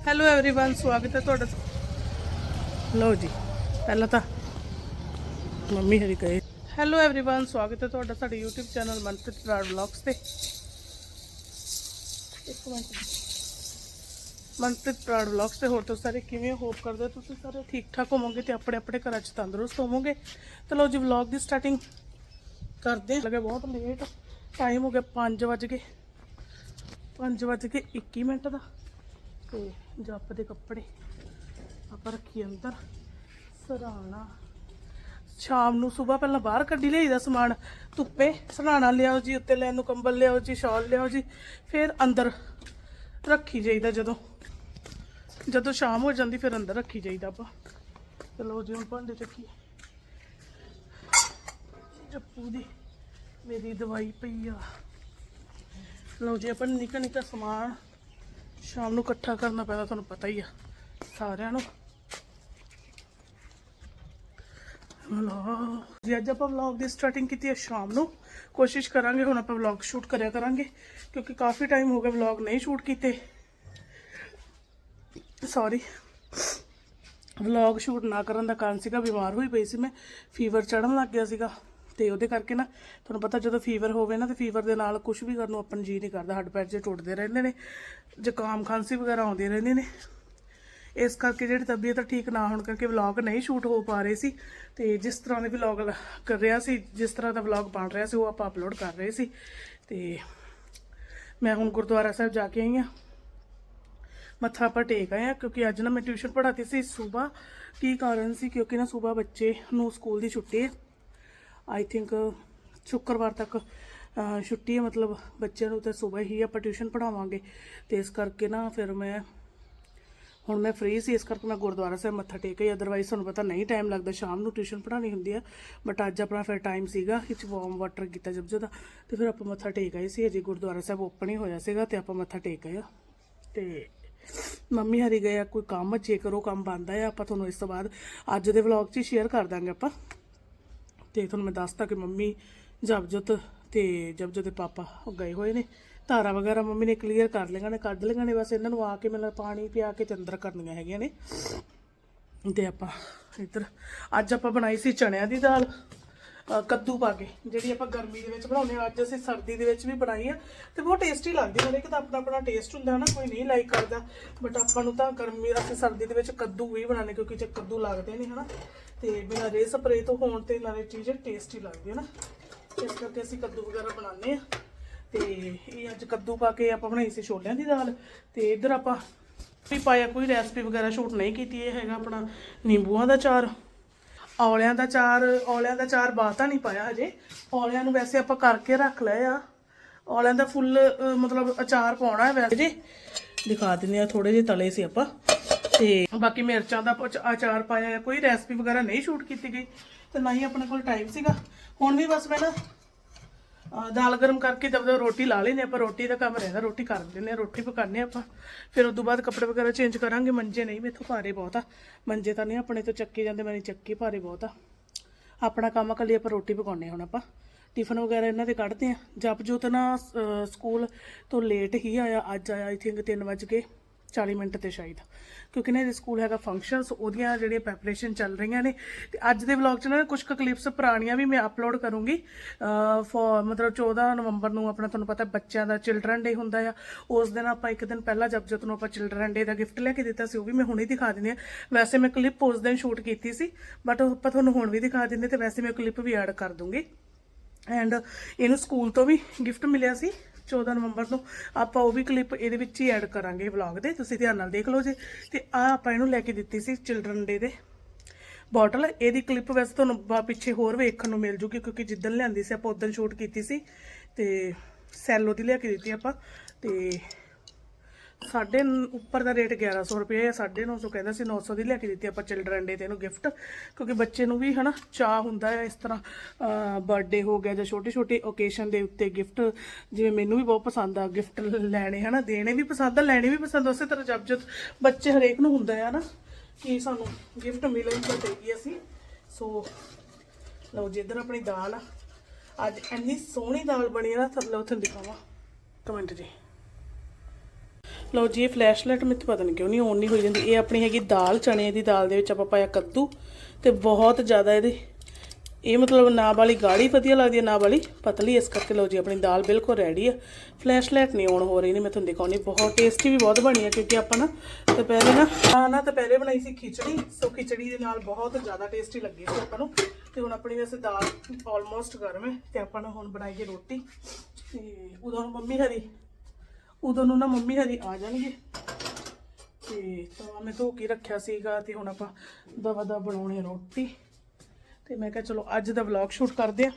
Hello everyone ਸਵਾਗਤ ਹੈ ਤੁਹਾਡਾ ਲਓ ਜੀ ਪਹਿਲਾਂ ਤਾਂ ਮੰਮੀ ਹਰੀ ਕਹੇ ਹੈਲੋ एवरीवन ਸਵਾਗਤ ਹੈ ਤੁਹਾਡਾ ਸਾਡੇ YouTube channel Manpreet Brar vlogs ਤੇ ਇੱਕ ਮਿੰਟ ਮਨਪ੍ਰੀਤ ਬਰਾੜ ਵਲੌਗਸ ਤੇ ਹੋਰ ਤੁਸੀਂ ਸਾਰੇ ਕਿਵੇਂ ਹੋਪ ਕਰਦੇ ਹੋ ਤੁਸੀਂ ਸਾਰੇ ਠੀਕ ਠਾਕ ਹੋਵੋਗੇ ਤੇ ਆਪਣੇ ਆਪਣੇ ਘਰਾਂ 'ਚ ਤੰਦਰੁਸਤ ਹੋਵੋਗੇ ਤੇ ਲਓ ਜੀ ਵਲੌਗ ਦੀ ਸਟਾਰਟਿੰਗ ਕਰਦੇ ਹਾਂ ਲੱਗੇ ਬਹੁਤ ਲੇਟ ਟਾਈਮ ਹੋ ਗਿਆ 5 ਵਜ ਗਏ 5 ਵਜ ਕੇ 21 ਮਿੰਟ ਦਾ ਤੇ ਜੱਪ ਦੇ ਕੱਪੜੇ। ਆਪਾਂ ਰੱਖੀ ਅੰਦਰ। ਸਰਾਣਾ। ਸ਼ਾਮ ਨੂੰ ਸਵੇਰ ਪਹਿਲਾਂ ਬਾਹਰ ਕੱਢੀ ਲਈਦਾ ਸਮਾਨ। ਧੁੱਪੇ ਸਰਾਣਾ ਲਿਆਓ ਜੀ, ਉੱਤੇ ਲੈਣ ਨੂੰ ਕੰਬਲ ਲਿਆਓ ਜੀ, ਸ਼ਾਲ ਲਿਆਓ ਜੀ। ਫਿਰ ਅੰਦਰ ਰੱਖੀ ਜਾਈਦਾ ਜਦੋਂ। ਜਦੋਂ ਸ਼ਾਮ ਹੋ ਜਾਂਦੀ, ਫਿਰ ਅੰਦਰ ਰੱਖੀ ਜਾਈਦਾ ਆਪਾਂ। ਚਲੋ ਜੀ, ਹੁਣ ਭਾਂਡੇ ਚੱਕੀ ਜੱਪੂ ਦੀ ਮੇਰੀ ਦਵਾਈ ਪਈ ਆ। ਲਓ ਜੀ, ਆਪਾਂ ਨਿੱਕਾ ਨਿੱਕਾ ਸਮਾਨ ਸ਼ਾਮ ਨੂੰ ਇਕੱਠਾ ਕਰਨਾ ਪੈਂਦਾ, ਤੁਹਾਨੂੰ ਪਤਾ ਹੀ ਆ, ਸਾਰਿਆਂ ਨੂੰ। ਲਓ ਜੀ, ਅੱਜ ਆਪਾਂ ਵਲੌਗ ਦੀ ਸਟਾਰਟਿੰਗ ਕੀਤੀ ਹੈ ਸ਼ਾਮ ਨੂੰ। ਕੋਸ਼ਿਸ਼ ਕਰਾਂਗੇ, ਹੁਣ ਆਪਾਂ ਵਲੌਗ ਸ਼ੂਟ ਕਰਿਆ ਕਰਾਂਗੇ, ਕਿਉਂਕਿ ਕਾਫੀ ਟਾਈਮ ਹੋ ਗਿਆ ਵਲੌਗ ਨਹੀਂ ਸ਼ੂਟ ਕੀਤੇ। ਸੌਰੀ ਵਲੌਗ ਸ਼ੂਟ ਨਾ ਕਰਨ ਦਾ ਕਾਰਨ ਸੀਗਾ, ਬਿਮਾਰ ਹੋਈ ਪਈ ਸੀ ਮੈਂ ਫੀਵਰ ਚੜਨ ਲੱਗ ਗਿਆ ਸੀਗਾ। ਤੇ ਉਹਦੇ ਕਰਕੇ ਨਾ ਤੁਹਾਨੂੰ ਪਤਾ ਜਦੋਂ ਫੀਵਰ ਹੋਵੇ ਨਾ ਤੇ ਫੀਵਰ ਦੇ ਨਾਲ ਕੁਝ ਵੀ ਕਰਨ ਨੂੰ ਆਪਣ ਜੀ ਨਹੀਂ ਕਰਦਾ, ਹੱਡ ਪੈਰ ਜੇ ਟੁੱਟਦੇ ਰਹਿੰਦੇ ਨੇ ਜ਼ੁਕਾਮ ਖਾਂਸੀ ਵਗੈਰਾ ਆਉਂਦੀ ਰਹਿੰਦੀ ਨੇ। ਇਸ ਕਰਕੇ ਜਿਹੜੀ ਤਬੀਅਤ ਠੀਕ ਨਾ ਹੋਣ ਕਰਕੇ ਵਲੌਗ ਨਹੀਂ ਸ਼ੂਟ ਹੋ ਪਾ ਰਹੇ ਸੀ ਤੇ ਜਿਸ ਤਰ੍ਹਾਂ ਦੇ ਵਲੌਗ ਕਰ ਰਿਹਾ ਸੀ, ਜਿਸ ਤਰ੍ਹਾਂ ਦਾ ਵਲੌਗ ਬਣ ਰਿਹਾ ਸੀ, ਉਹ ਆਪਾਂ ਅਪਲੋਡ ਕਰ ਰਹੇ ਸੀ। ਤੇ ਮੈਂ ਹੁਣ ਗੁਰਦੁਆਰਾ ਸਾਹਿਬ ਜਾ ਕੇ ਆਈ ਹਾਂ। ਮੱਥਾ ਆਪਾਂ ਟੇਕ ਆਏ ਆ ਕਿਉਂਕਿ ਅੱਜ ਨਾ ਮੈਂ ਟਿਊਸ਼ਨ ਪੜ੍ਹਾਤੀ ਸੀ ਸਵੇਰ ਕੀ ਕਾਰਨ ਸੀ ਕਿਉਂਕਿ ਨਾ ਸਵੇਰ ਬੱਚੇ ਨੂੰ ਸਕੂਲ ਦੀ ਛੁੱਟੀ ਹੈ। ਆਈ ਥਿੰਕ ਸ਼ੁੱਕਰਵਾਰ ਤੱਕ ਛੁੱਟੀ ਹੈ, ਮਤਲਬ ਬੱਚਿਆਂ ਨੂੰ ਤਾਂ ਸਵੇਰ ਹੀ ਆਪਾਂ ਟਿਊਸ਼ਨ ਪੜਾਵਾਂਗੇ ਤੇ ਇਸ ਕਰਕੇ ਨਾ ਫਿਰ ਮੈਂ, ਹੁਣ ਮੈਂ ਫ੍ਰੀ ਸੀ, ਇਸ ਕਰਕੇ ਮੈਂ ਗੁਰਦੁਆਰਾ ਸਾਹਿਬ ਮੱਥਾ ਟੇਕ ਆਈ। ਅਦਰਵਾਈਜ਼ ਤੁਹਾਨੂੰ ਪਤਾ ਨਹੀਂ ਟਾਈਮ ਲੱਗਦਾ, ਸ਼ਾਮ ਨੂੰ ਟਿਊਸ਼ਨ ਪੜ੍ਹਾਉਣੀ ਹੁੰਦੀ ਆ। ਬਟ ਅੱਜ ਆਪਣਾ ਫਿਰ ਟਾਈਮ ਸੀਗਾ ਕਿ ਵਾਰਮ ਵਾਟਰ ਕੀਤਾ ਜਬ ਦਾ ਤੇ ਫਿਰ ਆਪਾਂ ਮੱਥਾ ਟੇਕ ਆਏ ਸੀ ਅਜੇ ਗੁਰਦੁਆਰਾ ਸਾਹਿਬ ਓਪਨ ਹੀ ਹੋਇਆ ਸੀਗਾ ਤੇ ਆਪਾਂ ਮੱਥਾ ਟੇਕ ਆਏ ਆ। ਤੇ ਮੰਮੀ ਹਰੀ ਗਏ ਆ, ਕੋਈ ਕੰਮ ਚੇ ਕਰੋ ਕੰਮ ਬੰਦਾ ਆ ਆਪਾਂ ਤੁਹਾਨੂੰ ਇਸ ਤੋਂ ਬਾਅਦ ਅੱਜ ਦੇ ਵਲੌਗ 'ਚ ਸ਼ੇਅਰ ਕਰ ਦਾਂਗੇ ਆਪਾਂ। ਤੇ ਤੁਹਾਨੂੰ ਮੈਂ ਦੱਸਤਾ ਕਿ ਮੰਮੀ ਜਬਜਤ ਤੇ ਜਬਜਤ ਦੇ ਪਾਪਾ ਉਹ ਗਏ ਹੋਏ ਨੇ। ਧਾਰਾ ਵਗੈਰਾ ਮੰਮੀ ਨੇ ਕਲੀਅਰ ਕਰ ਲਈਆਂ ਨੇ, ਕੱਢ ਲਈਆਂ ਨੇ, ਬਸ ਇਹਨਾਂ ਨੂੰ ਆ ਕੇ ਮਤਲਬ ਪਾਣੀ ਪਿਆ ਕੇ ਤੇ ਅੰਦਰ ਕਰਨੀਆਂ ਹੈਗੀਆਂ ਨੇ। ਤੇ ਆਪਾਂ ਇੱਧਰ, ਅੱਜ ਆਪਾਂ ਬਣਾਈ ਸੀ ਚਣਿਆਂ ਦੀ ਦਾਲ ਕੱਦੂ ਪਾ ਕੇ, ਜਿਹੜੀ ਆਪਾਂ ਗਰਮੀ ਦੇ ਵਿੱਚ ਬਣਾਉਂਦੇ ਹਾਂ, ਅੱਜ ਅਸੀਂ ਸਰਦੀ ਦੇ ਵਿੱਚ ਵੀ ਬਣਾਈ ਆ। ਤੇ ਬਹੁਤ ਟੇਸਟੀ ਲੱਗਦੀ ਹੈ ਕਿ ਤਾਂ ਆਪਣਾ ਆਪਣਾ ਟੇਸਟ ਹੁੰਦਾ ਨਾ, ਕੋਈ ਨਹੀਂ ਲਾਈਕ ਕਰਦਾ। ਬਟ ਆਪਾਂ ਨੂੰ ਤਾਂ ਗਰਮੀ, ਅਸੀਂ ਸਰਦੀ ਦੇ ਵਿੱਚ ਕੱਦੂ ਵੀ ਬਣਾਉਂਦੇ ਕਿਉਂਕਿ ਜੇ ਕੱਦੂ ਲੱਗਦੇ ਨੇ ਹਨਾ। ਤੇ ਬਿਨਾਂ ਰੇ ਸਪਰੇ ਤੋਂ ਹੋਣ ਤੇ ਨਾਲੇ ਚੀਜ਼ ਟੇਸਟੀ ਲੱਗਦੀ ਹੈ ਨਾ। ਇਸ ਕਰਕੇ ਅਸੀਂ ਕੱਦੂ ਵਗੈਰਾ ਬਣਾਉਂਦੇ ਆ ਤੇ ਇਹ ਅੱਜ ਕੱਦੂ ਪਾ ਕੇ ਆਪਾਂ ਬਣਾਈ ਸੀ ਛੋਲਿਆਂ ਦੀ ਦਾਲ। ਤੇ ਇੱਧਰ ਆਪਾਂ ਵੀ ਪਾਇਆ ਕੋਈ ਰੈਸਪੀ ਵਗੈਰਾ ਸ਼ੂਟ ਨਹੀਂ ਕੀਤੀ, ਇਹ ਹੈਗਾ ਆਪਣਾ ਨਿੰਬੂਆਂ ਦਾ ਚਾਰ, ਔਲਿਆਂ ਦਾ ਚਾਰ, ਔਲਿਆਂ ਦਾ ਚਾਰ ਬਾਤਾ ਨਹੀਂ ਪਾਇਆ ਹਜੇ। ਔਲਿਆਂ ਨੂੰ ਵੈਸੇ ਆਪਾਂ ਕਰਕੇ ਰੱਖ ਲਏ ਆ। ਔਲਿਆਂ ਦਾ ਫੁੱਲ ਮਤਲਬ ਅਚਾਰ ਪਾਉਣਾ ਹੈ ਵੈਸੇ। ਜੀ ਦਿਖਾ ਦਿੰਦੇ ਆ ਥੋੜੇ ਜਿਹੇ ਤਲੇ ਸੀ ਆਪਾਂ। ਤੇ ਬਾਕੀ ਮਿਰਚਾਂ ਦਾ ਅਚ- ਅਚਾਰ ਪਾਇਆ ਹੈ ਕੋਈ ਰੈਸਪੀ ਵਗੈਰਾ ਨਹੀਂ ਸ਼ੂਟ ਕੀਤੀ ਗਈ ਤੇ ਨਾ ਹੀ ਆਪਣੇ ਕੋਲ ਟਾਈਮ ਸੀਗਾ। ਹੁਣ ਵੀ ਬਸ ਮੈਂ ਨਾ ਦਾਲ ਗਰਮ ਕਰਕੇ ਜਦ ਰੋਟੀ ਲਾ ਲੈਨੇ ਆਪਾਂ ਰੋਟੀ ਦਾ ਕੰਮ ਰਹਿੰਦਾ ਰੋਟੀ ਕਰ ਲੈਨੇ ਆ ਰੋਟੀ ਪਕਾਣੇ ਆਪਾਂ। ਫਿਰ ਉਸ ਤੋਂ ਬਾਅਦ ਕੱਪੜੇ ਵਗੈਰਾ ਚੇਂਜ ਕਰਾਂਗੇ ਮੰਜੇ ਨਹੀਂ ਮੇਥੋਂ ਭਾਰੇ ਬਹੁਤ ਆ। ਮੰਜੇ ਤਾਂ ਨਹੀਂ ਆਪਣੇ ਤੋਂ ਚੱਕੇ ਜਾਂਦੇ ਮੇਰੀ ਚੱਕੀ ਭਾਰੇ ਬਹੁਤ ਆ। ਆਪਣਾ ਕੰਮ ਕੱਲੀ ਆਪਾਂ ਰੋਟੀ ਪਕਾਉਣੇ ਹੁਣ ਆਪਾਂ। ਟਿਫਨ ਵਗੈਰਾ ਇਹਨਾਂ ਦੇ ਕੱਢਦੇ ਆ ਜਪਜੋਤ ਨਾ ਸਕੂਲ ਤੋਂ ਲੇਟ ਹੀ ਆਇਆ ਅੱਜ ਆਇਆ ਆਈ ਥਿੰਕ 3 ਵਜੇ 40 ਮਿੰਟ ਤੇ ਸ਼ਾਇਦ। ਕਿਉਂਕਿ ਨਾ ਇਹਦੇ ਸਕੂਲ ਹੈਗਾ ਫੰਕਸ਼ਨਸ ਉਹਦੀਆਂ ਜਿਹੜੀਆਂ ਪ੍ਰੈਪਰੇਸ਼ਨ ਚੱਲ ਰਹੀਆਂ ਨੇ। ਤੇ ਅੱਜ ਦੇ ਵਲੌਗ 'ਚ ਨਾ ਕੁਝ ਕੁ ਕਲਿੱਪਸ ਪੁਰਾਣੀਆਂ ਵੀ ਮੈਂ ਅਪਲੋਡ ਕਰੂੰਗੀ। ਫॉर ਮਤਲਬ 14 ਨਵੰਬਰ ਨੂੰ ਆਪਣਾ ਤੁਹਾਨੂੰ ਪਤਾ ਬੱਚਿਆਂ ਦਾ ਚਿਲਡਰਨ ਡੇ ਹੁੰਦਾ ਆ। ਉਸ ਦਿਨ ਆਪਾਂ ਇੱਕ ਦਿਨ ਪਹਿਲਾਂ ਜਪਜੋਤ ਨੂੰ ਆਪਾਂ ਚਿਲਡਰਨ ਡੇ ਦਾ ਗਿਫਟ ਲੈ ਕੇ ਦਿੱਤਾ ਸੀ, ਉਹ ਵੀ ਮੈਂ ਹੁਣੇ ਦਿਖਾ ਦਿੰਦੀ ਆ ਵੈਸੇ ਮੈਂ ਕਲਿੱਪ ਉਸ ਦਿਨ ਸ਼ੂਟ ਕੀਤੀ ਸੀ ਬਟ ਆਪਾਂ ਤੁਹਾਨੂੰ ਹੁਣ ਵੀ ਦਿਖਾ ਦਿੰਦੇ ਤੇ ਵੈਸੇ ਮੈਂ ਕਲਿੱਪ ਵੀ ਐਡ ਕਰ ਦੂੰਗੀ। ਐਂਡ ਇਹਨੂੰ ਸਕੂਲ ਤੋਂ ਵੀ ਗਿਫਟ ਮਿਲਿਆ ਸੀ। 14 ਨਵੰਬਰ ਨੂੰ ਆਪਾਂ ਉਹ ਵੀ ਕਲਿੱਪ ਇਹਦੇ ਵਿੱਚ ਹੀ ਐਡ ਕਰਾਂਗੇ ਵਲੌਗ ਦੇ, ਤੁਸੀਂ ਧਿਆਨ ਨਾਲ ਦੇਖ ਲਓ ਜੀ। ਤੇ ਆ ਆਪਾਂ ਇਹਨੂੰ ਲੈ ਕੇ ਦਿੱਤੀ ਸੀ ਚਿਲਡਰਨ ਡੇ ਦੇ। ਬੋਟਲ ਇਹਦੀ ਕਲਿੱਪ ਵੈਸੇ ਤੁਹਾਨੂੰ ਬਾ ਪਿੱਛੇ ਹੋਰ ਵੇਖਣ ਨੂੰ ਮਿਲ ਜੂਗੀ, ਕਿਉਂਕਿ ਜਿੱਦਣ ਲਿਆਂਦੀ ਸੀ ਆਪਾਂ, ਉਦੋਂ ਸ਼ੂਟ ਕੀਤੀ ਸੀ। ਤੇ ਸੈਲੋ ਦੀ ਲਿਆ ਕੇ ਦਿੱਤੀ ਆਪਾਂ। ਤੇ ਸਾਡੇ ਉੱਪਰ ਦਾ ਰੇਟ 1100 ਰੁਪਏ ਹੈ 950 ਕਹਿੰਦਾ ਸੀ 900 ਦੀ ਲੈ ਕੇ ਦਿੱਤੀ ਆਪਾਂ ਚਿਲਡਰਨ ਡੇ ਤੇ ਇਹਨੂੰ ਗਿਫਟ ਕਿਉਂਕਿ ਬੱਚੇ ਨੂੰ ਵੀ ਹਨਾ ਚਾਹ ਹੁੰਦਾ ਹੈ ਇਸ ਤਰ੍ਹਾਂ ਬਰਥਡੇ ਹੋ ਗਿਆ ਜਾਂ ਛੋਟੇ ਛੋਟੇ ਓਕੇਸ਼ਨ ਦੇ ਉੱਤੇ ਗਿਫਟ ਜਿਵੇਂ ਮੈਨੂੰ ਵੀ ਬਹੁਤ ਪਸੰਦ ਆ ਗਿਫਟ ਲੈਣੇ ਹਨਾ, ਦੇਣੇ ਵੀ ਪਸੰਦ ਆ, ਲੈਣੇ ਵੀ ਪਸੰਦ ਉਸੇ ਤਰ੍ਹਾਂ ਜਬ ਜਦ ਬੱਚੇ ਹਰੇਕ ਨੂੰ ਹੁੰਦਾ ਹੈ ਨਾ ਕਿ ਸਾਨੂੰ ਗਿਫਟ ਮਿਲੇ, ਤਾਂ ਦੇਈਏ ਅਸੀਂ। ਸੋ ਲਓ ਜਿੱਧਰ ਆਪਣੀ ਦਾਲ ਆ। ਅੱਜ ਇੰਨੀ ਸੋਹਣੀ ਦਾਲ ਬਣੀ ਆ ਨਾ ਥੱਲੇ ਉੱਥੇ ਦਿਖਾਵਾਂ। ਕਮੈਂਟ ਜੀ। ਲਓ ਜੀ, ਇਹ ਫਲੈਸ਼ਲਾਈਟ ਮੈਨੂੰ ਪਤਾ ਨਹੀਂ ਕਿਉਂ ਨਹੀਂ ਔਨ ਨਹੀਂ ਹੋਈ ਜਾਂਦੀ। ਇਹ ਆਪਣੀ ਹੈਗੀ ਦਾਲ ਚਣੇ ਦੀ ਦਾਲ ਦੇ ਵਿੱਚ ਆਪਾਂ ਪਾਇਆ ਕੱਦੂ ਤੇ ਬਹੁਤ ਜ਼ਿਆਦਾ ਇਹਦੇ, ਇਹ ਮਤਲਬ ਨਾ ਵਾਲੀ ਗਾੜੀ ਵਧੀਆ ਲੱਗਦੀ ਹੈ ਨਾ ਵਾਲੀ ਪਤਲੀ, ਇਸ ਕਰਕੇ ਲਓ ਜੀ, ਆਪਣੀ ਦਾਲ ਬਿਲਕੁਲ ਰੈਡੀ ਆ। ਫਲੈਸ਼ਲਾਈਟ ਨਹੀਂ ਔਨ ਹੋ ਰਹੀ, ਨਹੀਂ ਮੈਂ ਤੁਹਾਨੂੰ ਦਿਖਾਉਣੀ, ਬਹੁਤ ਟੇਸਟੀ ਵੀ ਬਹੁਤ ਬਣੀ ਹੈ ਕਿਉਂਕਿ ਆਪਾਂ ਨਾ ਦੁਪਹਿਰੇ ਨਾ ਆ ਨਾ ਦੁਪਹਿਰੇ ਬਣਾਈ ਸੀ ਖਿਚੜੀ, ਸੋ ਖਿਚੜੀ ਦੇ ਨਾਲ ਬਹੁਤ ਜ਼ਿਆਦਾ ਟੇਸਟੀ ਲੱਗੀ ਸੀ ਆਪਾਂ ਨੂੰ। ਤੇ ਹੁਣ ਆਪਣੀ ਵੈਸੇ ਦਾਲ ਆਲਮੋਸਟ ਗਰਮ ਹੈ, ਤੇ ਆਪਾਂ ਨੂੰ ਹੁਣ ਬਣਾਈਏ ਰੋਟੀ। ਤੇ ਉਦੋਂ ਮੰਮੀ ਹਰੀ ਉਦੋਂ ਨੂੰ ਨਾ ਮੰਮੀ ਹਰੀ ਆ ਜਾਣਗੇ। ਤੇ ਤਾਂ ਮੈਂ ਧੋ ਕੇ ਰੱਖਿਆ ਸੀਗਾ ਤੇ ਹੁਣ ਆਪਾਂ ਦਵਾ ਦਾ ਬਣਾਉਣੇ ਰੋਟੀ। ਤੇ ਮੈਂ ਕਿਹਾ ਚਲੋ ਅੱਜ ਦਾ ਵਲੌਗ ਸ਼ੂਟ ਕਰਦੇ ਆ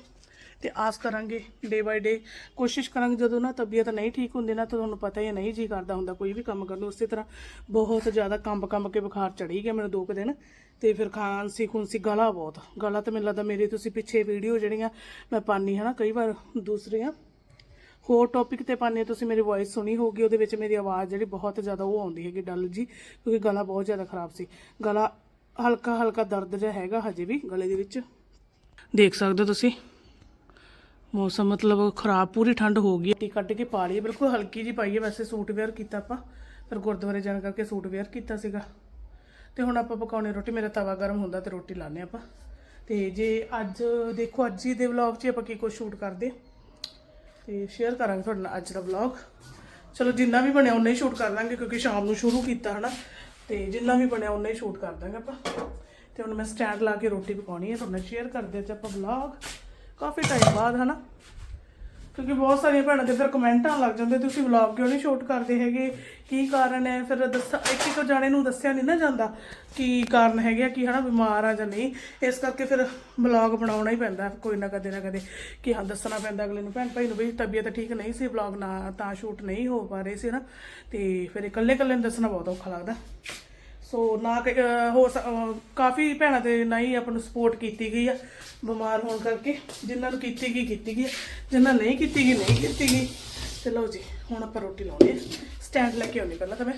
ਤੇ ਆਸ ਕਰਾਂਗੇ ਡੇ ਬਾਈ ਡੇ ਕੋਸ਼ਿਸ਼ ਕਰਾਂਗੇ ਜਦੋਂ ਨਾ ਤਬੀਅਤ ਨਹੀਂ ਠੀਕ ਹੁੰਦੀ ਨਾ ਤਾਂ ਤੁਹਾਨੂੰ ਪਤਾ ਹੀ ਹੈ ਨਹੀਂ ਜੀ ਕਰਦਾ ਹੁੰਦਾ ਕੋਈ ਵੀ ਕੰਮ ਕਰਨ ਨੂੰ, ਉਸੇ ਤਰ੍ਹਾਂ ਬਹੁਤ ਜ਼ਿਆਦਾ ਕੰਬ ਕੰਬ ਕੇ ਬੁਖਾਰ ਚੜੀ ਗਿਆ ਮੈਨੂੰ ਦੋ ਕੁ ਦਿਨ। ਤੇ ਫਿਰ ਖਾਂਸੀ ਖੁੰਸੀ, ਗਲਾ ਬਹੁਤ। ਗਲਾ ਤਾਂ ਮੈਨੂੰ ਲੱਗਦਾ ਮੇਰੀ ਤੁਸੀਂ ਪਿੱਛੇ ਵੀਡੀਓ ਜਿਹੜੀਆਂ ਮੈਂ ਪਾਉਂਦੀ ਹੈ ਨਾ, ਕਈ ਵਾਰ ਦੂਸਰੀਆਂ। ਹੋਰ ਟੌਪਿਕ ਤੇ ਪਾਣੇ ਤੁਸੀਂ ਮੇਰੀ ਵੌਇਸ ਸੁਣੀ ਹੋਗੀ ਉਹਦੇ ਵਿੱਚ ਮੇਰੀ ਆਵਾਜ਼ ਜਿਹੜੀ ਬਹੁਤ ਜ਼ਿਆਦਾ ਉਹ ਆਉਂਦੀ ਹੈਗੀ ਡਲ ਜੀ, ਕਿਉਂਕਿ ਗਲਾ ਬਹੁਤ ਜ਼ਿਆਦਾ ਖਰਾਬ ਸੀ। ਗਲਾ ਹਲਕਾ ਹਲਕਾ ਦਰਦ ਜਿਹਾ ਹੈਗਾ ਹਜੇ ਵੀ ਗਲੇ ਦੇ ਵਿੱਚ। ਦੇਖ ਸਕਦੇ ਹੋ ਤੁਸੀਂ, ਮੌਸਮ ਮਤਲਬ ਖਰਾਬ, ਪੂਰੀ ਠੰਡ ਹੋ ਗਈ ਟੀ ਕੱਢ ਕੇ ਪਾ ਲਈ ਬਿਲਕੁਲ ਹਲਕੀ ਜੀ ਪਾਈਏ, ਵੈਸੇ ਸੂਟ ਵੇਅਰ ਕੀਤਾ ਆਪਾਂ ਫਿਰ ਗੁਰਦੁਆਰੇ ਜਾਣ ਕਰਕੇ ਸੂਟ ਵੇਅਰ ਕੀਤਾ ਸੀਗਾ। ਤੇ ਹੁਣ ਆਪਾਂ ਪਕਾਉਣੇ ਰੋਟੀ, ਮੇਰਾ ਤਵਾ ਗਰਮ ਹੁੰਦਾ ਤੇ ਰੋਟੀ ਲਾਣੇ ਆਪਾਂ। ਤੇ ਜੇ ਅੱਜ, ਦੇਖੋ ਅੱਜ ਹੀ ਦੇ ਵਲੌਗ 'ਚ ਆਪਾਂ ਕੀ ਕੁਝ ਸ਼ੂਟ ਕਰਦੇ ਤੇ ਸ਼ੇਅਰ ਕਰਾਂਗੇ ਤੁਹਾਡੇ ਨਾਲ ਅੱਜ ਦਾ ਵਲੌਗ ਚਲੋ ਜਿੰਨਾ ਵੀ ਬਣਿਆ ਉਨਾ ਹੀ ਸ਼ੂਟ ਕਰ ਲਾਂਗੇ ਕਿਉਂਕਿ ਸ਼ਾਮ ਨੂੰ ਸ਼ੁਰੂ ਕੀਤਾ ਹਨਾ। ਤੇ ਜਿੰਨਾ ਵੀ ਬਣਿਆ ਉਨਾ ਹੀ ਸ਼ੂਟ ਕਰ ਦਾਂਗੇ ਆਪਾਂ। ਤੇ ਹੁਣ ਮੈਂ ਸਟੈਂਡ ਲਾ ਕੇ ਰੋਟੀ ਪਕਾਉਣੀ ਹੈ, ਤੁਹਾਡੇ ਨਾਲ ਸ਼ੇਅਰ ਕਰਦੇ ਅੱਜ ਆਪਾਂ ਵਲੌਗ ਕਾਫੀ ਟਾਈਮ ਬਾਅਦ ਹਨਾ। ਕਿਉਂਕਿ ਬਹੁਤ ਸਾਰੀਆਂ ਭੈਣਾਂ ਦੇ ਫਿਰ ਕਮੈਂਟ ਆਉਣ ਲੱਗ ਜਾਂਦੇ, ਤੁਸੀਂ ਵਲੌਗ ਕਿਉਂ ਨਹੀਂ ਸ਼ੂਟ ਕਰਦੇ ਹੈਗੇ? ਕੀ ਕਾਰਨ ਹੈ? ਫਿਰ ਦੱਸ, ਇੱਕ ਇੱਕ ਜਾਣੇ ਨੂੰ ਦੱਸਿਆ ਨਹੀਂ ਨਾ ਜਾਂਦਾ ਕੀ ਕਾਰਨ ਹੈਗਾ ਕਿ ਹਨਾ ਬਿਮਾਰ ਆ ਜਾਂ ਨਹੀਂ। ਇਸ ਕਰਕੇ ਫਿਰ ਵਲੌਗ ਬਣਾਉਣਾ ਹੀ ਪੈਂਦਾ, ਕੋਈ ਨਾ ਕਦੇ ਨਾ ਕਦੇ ਕਿ ਹਾਂ, ਦੱਸਣਾ ਪੈਂਦਾ ਅਗਲੇ ਨੂੰ, ਭੈਣ ਭਾਈ ਨੂੰ ਵੀ ਤਬੀਅਤ ਠੀਕ ਨਹੀਂ ਸੀ ਵਲੌਗ ਨਾ ਤਾਂ ਸ਼ੂਟ ਨਹੀਂ ਹੋ ਪਾ ਰਹੇ ਸੀ ਨਾ ਤੇ ਫਿਰ ਇਕੱਲੇ ਇਕੱਲੇ ਨੂੰ ਦੱਸਣਾ ਬਹੁਤ ਔਖਾ ਲੱਗਦਾ। ਸੋ ਨਾ ਕਿ- ਅਹ ਹੋ ਸ- ਅਹ ਕਾਫੀ ਭੈਣਾਂ ਦੇ ਨਹੀਂ ਆਪਾਂ ਨੂੰ ਸਪੋਰਟ ਕੀਤੀ ਗਈ ਆ ਬਿਮਾਰ ਹੋਣ ਕਰਕੇ। ਜਿਨ੍ਹਾਂ ਨੂੰ ਕੀਤੀ ਗਈ ਕੀਤੀ ਗਈ ਆ, ਜਿਨ੍ਹਾਂ ਨਹੀਂ ਕੀਤੀ ਗਈ ਨਹੀਂ ਕੀਤੀ ਗਈ। ਤੇ ਲਓ ਜੀ ਹੁਣ ਆਪਾਂ ਰੋਟੀ ਲਾਉਣੀ ਹੈ ਸਟੈਂਡ ਲੈ ਕੇ ਆਉਣੀ ਪਹਿਲਾਂ ਤਾਂ ਮੈਂ।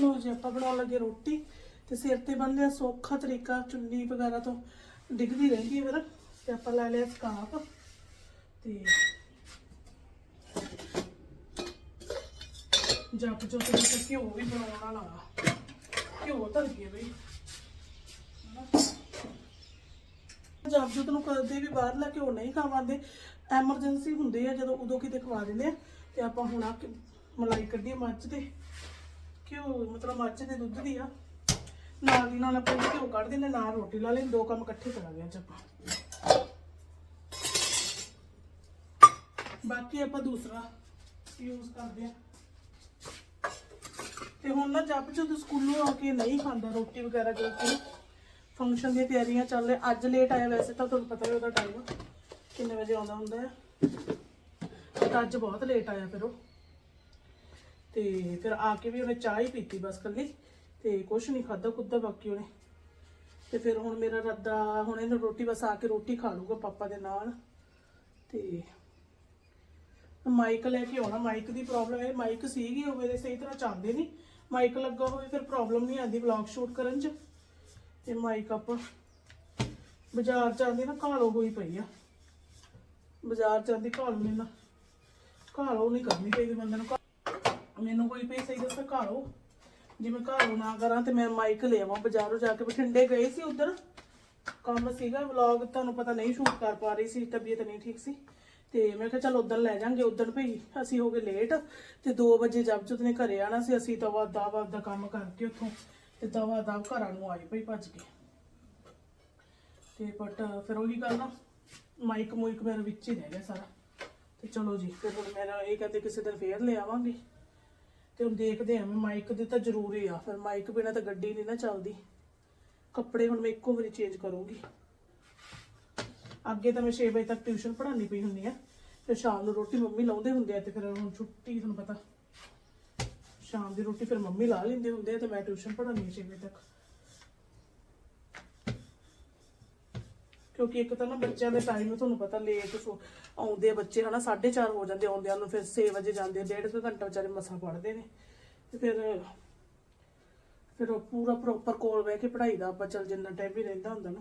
ਲਓ ਜੀ ਆਪਾਂ ਬਣਾਉਣ ਲੱਗੇ ਰੋਟੀ। ਤੇ ਸਿਰ ਤੇ ਬੰਨ ਲਿਆ, ਸੌਖਾ ਤਰੀਕਾ ਚੁੰਨੀ ਵਗੈਰਾ ਤੋਂ ਡਿੱਗਦੀ ਰਹਿੰਦੀ ਹੈ ਫਿਰ ਤੇ ਆਪਾਂ ਲੈ ਲਿਆ ਸਕਾਪ ਤੇ ਜੱਪ ਜੋ ਤੇ ਘਿਓ ਵੀ ਬਣਾਉਣ ਵਾਲਾ ਘਿਓ ਧਰ ਗਿਆ ਬਈ। ਜੱਪ ਨੂੰ ਕਦੇ ਵੀ ਬਾਹਰਲਾ ਘਿਓ ਨਹੀਂ ਖਾਵਾਂਦੇ ਐਮਰਜੈਂਸੀ ਹੁੰਦੀ ਆ ਜਦੋਂ ਉਦੋਂ ਕਿਤੇ ਖਵਾ ਦਿੰਦੇ ਆ। ਤੇ ਆਪਾਂ ਹੁਣ ਆ ਮਲਾਈ ਕੱਢੀ ਮੱਝ ਦੇ ਘਿਓ ਮਤਲਬ ਮੱਝ ਦੇ ਦੁੱਧ ਦੀ ਆ। ਨਾਲ ਦੀ ਨਾਲ ਆਪਾਂ ਘਿਓ ਕੱਢ ਦਿੰਦੇ, ਨਾਲ ਰੋਟੀ ਲਾ ਲੈਂ ਦੋ ਕੰਮ ਇਕੱਠੇ ਕਰਾਂਗੇ ਅੱਜ ਆਪਾਂ। ਬਾਕੀ ਆਪਾਂ ਦੂਸਰਾ ਯੂਜ਼ ਕਰਦੇ ਆ ਤੇ ਹੁਣ ਨਾ ਜੱਪ ਜਦੋਂ ਸਕੂਲੋਂ ਆ ਕੇ ਨਹੀਂ ਖਾਂਦਾ ਰੋਟੀ ਵਗੈਰਾ ਕਿਉਂਕਿ ਫੰਕਸ਼ਨ ਦੀਆਂ ਤਿਆਰੀਆਂ ਚੱਲ ਰਹੀਆਂ, ਅੱਜ ਲੇਟ ਆਇਆ ਵੈਸੇ ਤਾਂ ਤੁਹਾਨੂੰ ਪਤਾ ਹੀ ਉਹਦਾ ਟਾਈਮ ਕਿੰਨੇ ਵਜੇ ਆਉਂਦਾ ਹੁੰਦਾ ਹੈ ਤਾਂ ਅੱਜ ਬਹੁਤ ਲੇਟ ਆਇਆ ਫਿਰ ਉਹ। ਤੇ ਫਿਰ ਆ ਕੇ ਵੀ ਉਹਨੇ ਚਾਹ ਹੀ ਪੀਤੀ ਬਸ ਕੱਲੀ ਤੇ ਕੁਛ ਨਹੀਂ ਖਾਦਾ ਕੁੱਦਾ ਬਾਕੀ ਉਹਨੇ। ਤੇ ਫਿਰ ਹੁਣ ਮੇਰਾ ਰੱਦਾ, ਹੁਣ ਇਹਨੂੰ ਰੋਟੀ ਬਸ ਆ ਕੇ ਰੋਟੀ ਖਾ ਲੂਗਾ ਪਾਪਾ ਦੇ ਨਾਲ। ਤੇ ਮਾਈਕ ਲੈ ਕੇ ਆਉਣਾ, ਮਾਈਕ ਦੀ ਪ੍ਰੋਬਲਮ ਹੈ ਮਾਈਕ ਸੀਗੀ ਉਹ ਮੇਰੇ ਸਹੀ ਤਰ੍ਹਾਂ ਚੱਲਦੇ ਨਹੀਂ ਮਾਈਕ ਲੱਗਾ ਹੋਵੇ ਫਿਰ ਪ੍ਰੋਬਲਮ ਨਹੀਂ ਆਉਂਦੀ ਵਲੌਗ ਸ਼ੂਟ ਕਰਨ 'ਚ। ਤੇ ਮਾਈਕ ਆਪਾਂ ਬਾਜ਼ਾਰ ਚ ਨਾ, ਘਾਲੋ ਹੋਈ ਪਈ ਆ। ਬਾਜ਼ਾਰ ਜਾਂਦੀ ਘਾਲੋ ਘਾਲ ਮੈਨਾਂ ਘਾਲੋ ਨਹੀਂ ਕਰਨੀ ਚਾਹੀਦੀ ਬੰਦੇ ਨੂੰ। ਘਾਲ- ਮੈਨੂੰ ਕੋਈ ਪਈ ਸਹੀ ਦੱਸਾਂ ਘਾਲੋ। ਜੇ ਮੈਂ ਘਰੋਂ ਨਾ ਕਰਾਂ ਤੇ ਮੈਂ ਮਾਈਕ ਲੈ ਆਵਾਂ ਬਾਜ਼ਾਰੋਂ ਜਾ ਕੇ ਬਠਿੰਡੇ ਗਏ ਸੀ ਉਧਰ। ਕੰਮ ਸੀਗਾ ਵਲੌਗ ਤੁਹਾਨੂੰ ਪਤਾ ਨਹੀਂ ਸ਼ੂਟ ਕਰ ਪਾ ਰਹੀ ਸੀ, ਤਬੀਅਤ ਨਹੀਂ ਠੀਕ ਸੀ। ਤੇ ਮੈਂ ਕਿਹਾ ਚਲ ਉਧਰ ਲੈ ਜਾਾਂਗੇ, ਉਧਰ ਭਈ ਅਸੀਂ ਹੋ ਗਏ ਲੇਟ ਤੇ 2 ਵਜੇ ਜਬਜੋਤ ਨੇ ਘਰੇ ਆਣਾ ਸੀ, ਅਸੀਂ ਦਵਾ ਦਾਬ ਦਾ ਕੰਮ ਕਰਕੇ ਉੱਥੋਂ ਤੇ ਦਵਾ ਦਵ ਘਰਾਂ ਨੂੰ ਆਏ ਭਈ ਭੱਜ ਕੇ। ਤੇ ਬਟ ਫਿਰ ਉਹੀ ਗੱਲ ਨਾ ਮਾਈਕ ਮੂਈਕ ਮੇਰੇ ਵਿੱਚ ਹੀ ਰਹਿ ਗਿਆ ਸਾਰਾ। ਤੇ ਚਲੋ ਜੀ ਤੇ ਹੁਣ ਮੇਰਾ ਇਹ ਕਹਿੰਦੇ ਕਿਸੇ ਦਿਨ ਫੇਰ ਲੈ ਆਵਾਂਗੇ। ਤੇ ਹੁਣ ਦੇਖਦੇ ਆਂ ਮਾਈਕ ਦੇ ਤਾਂ ਜ਼ਰੂਰੀ ਆ। ਫਿਰ ਮਾਈਕ ਬਿਨਾ ਤਾਂ ਗੱਡੀ ਨਹੀਂ ਨਾ ਚੱਲਦੀ। ਕੱਪੜੇ ਹੁਣ ਮੈਂ ਇੱਕੋ ਵਾਰੀ ਚੇਂਜ ਕਰੂੰਗੀ। ਅੱਗੇ ਤਾਂ ਮੈਂ 6 ਵਜੇ ਤੱਕ ਟਿਊਸ਼ਨ ਪੜ੍ਹਾਉਣੀ ਪਈ ਹੁੰਦੀ ਆ ਫਿਰ ਸ਼ਾਮ ਨੂੰ ਰੋਟੀ ਮੰਮੀ ਲਾਉਂਦੇ ਹੁੰਦੇ ਆ ਤੇ ਫਿਰ ਹੁਣ ਛੁੱਟੀ, ਤੁਹਾਨੂੰ ਪਤਾ। ਸ਼ਾਮ ਦੀ ਰੋਟੀ ਫਿਰ ਮੰਮੀ ਲਾ ਲੈਂਦੇ ਹੁੰਦੇ ਆ ਤੇ ਮੈਂ ਟਿਊਸ਼ਨ ਪੜ੍ਹਾਉਣੀ 6 ਵਜੇ ਤੱਕ। ਕਿਉਂਕਿ ਇੱਕ ਤਾਂ ਨਾ ਬੱਚਿਆਂ ਦੇ ਟਾਈਮ ਤੁਹਾਨੂੰ ਪਤਾ ਲੇਟ ਆਉਂਦੇ ਆ ਬੱਚੇ ਹਨਾ 4:30 ਹੋ ਜਾਂਦੇ ਆਉਂਦਿਆਂ ਨੂੰ, ਫਿਰ 6 ਵਜੇ ਜਾਂਦੇ ਆ, ਡੇਢ ਕੁ ਘੰਟਾ ਵਿਚਾਰੇ ਮਸਾਂ ਪੜ੍ਹਦੇ ਨੇ। ਤੇ ਫਿਰ ਫਿਰ ਉਹ ਪੂਰਾ ਪ੍ਰੋਪਰ ਕੋਲ ਬਹਿ ਕੇ ਪੜ੍ਹਾਈ ਦਾ ਆਪਾਂ ਚੱਲ ਜਿੰਨਾ ਟਾਈਮ ਵੀ ਰਹਿੰਦਾ ਹੁੰਦਾ ਨਾ।